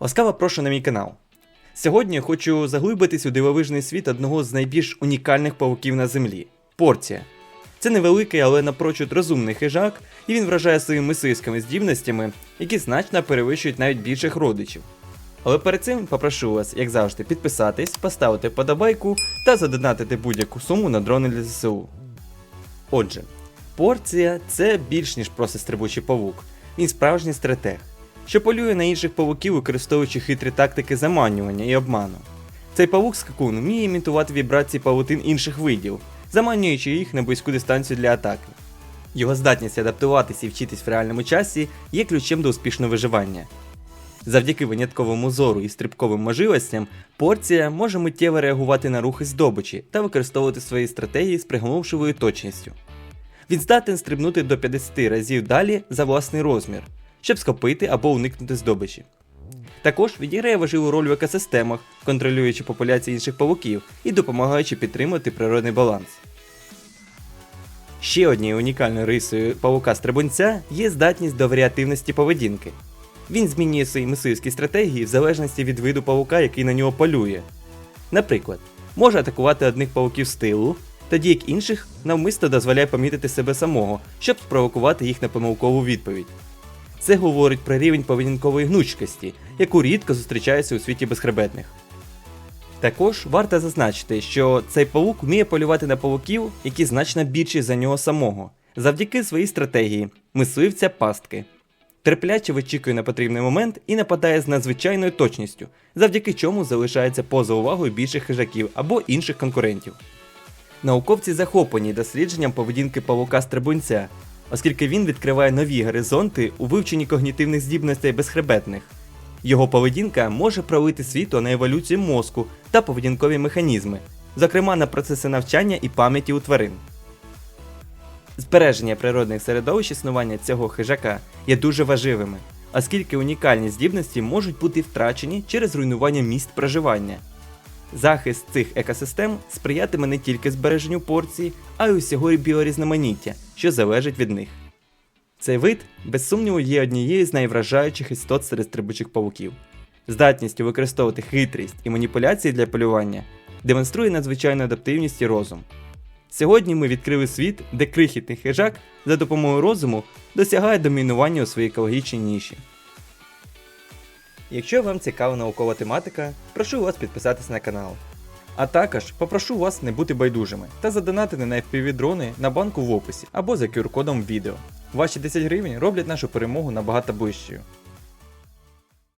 Ласкаво прошу на мій канал. Сьогодні хочу заглибитись у дивовижний світ одного з найбільш унікальних павуків на землі порція. Це невеликий, але напрочуд розумний хижак, і він вражає своїми мисливськими здібностями, які значно перевищують навіть більших родичів. Але перед цим попрошу вас, як завжди, підписатись, поставити подобайку та задонатити будь-яку суму на дрони для ЗСУ. Отже, порція це більш ніж просто стрибучий павук, він справжній стратег, що полює на інших павуків, використовуючи хитрі тактики заманювання і обману. Цей павук скакун вміє імітувати вібрації павутин інших видів, заманюючи їх на близьку дистанцію для атаки. Його здатність адаптуватись і вчитись в реальному часі є ключем до успішного виживання. Завдяки винятковому зору і стрибковим можливостям, порція може миттєво реагувати на рухи здобичі та використовувати свої стратегії з приголомшивою точністю. Він здатен стрибнути до 50 разів далі за власний розмір, щоб схопити або уникнути здобичі. Також відіграє важливу роль в екосистемах, контролюючи популяції інших павуків і допомагаючи підтримувати природний баланс. Ще однією унікальною рисою павука-стрибунця є здатність до варіативності поведінки. Він змінює свої мисливські стратегії в залежності від виду павука, який на нього полює. Наприклад, може атакувати одних павуків з тилу, тоді як інших навмисно дозволяє помітити себе самого, щоб спровокувати їх на помилкову відповідь. Це говорить про рівень поведінкової гнучкості, яку рідко зустрічається у світі безхребетних. Також варто зазначити, що цей павук вміє полювати на павуків, які значно більші за нього самого, завдяки своїй стратегії мисливця пастки. Терпляче вичікує на потрібний момент і нападає з надзвичайною точністю, завдяки чому залишається поза увагою більших хижаків або інших конкурентів. Науковці захоплені дослідженням поведінки павука-стрибунця, оскільки він відкриває нові горизонти у вивченні когнітивних здібностей безхребетних. Його поведінка може пролити світло на еволюцію мозку та поведінкові механізми, зокрема на процеси навчання і пам'яті у тварин. Збереження природних середовищ існування цього хижака є дуже важливими, оскільки унікальні здібності можуть бути втрачені через руйнування місць проживання. Захист цих екосистем сприятиме не тільки збереженню порції, а й усього біорізноманіття, що залежить від них. Цей вид, без сумніву, є однією з найвражаючих істот серед стрибучих павуків. Здатністю використовувати хитрість і маніпуляції для полювання демонструє надзвичайну адаптивність і розум. Сьогодні ми відкрили світ, де крихітний хижак за допомогою розуму досягає домінування у своїй екологічній ніші. Якщо вам цікава наукова тематика, прошу вас підписатись на канал. А також попрошу вас не бути байдужими та задонатити на FPV дрони на банку в описі або за QR-кодом відео. Ваші 10 гривень роблять нашу перемогу набагато ближчою.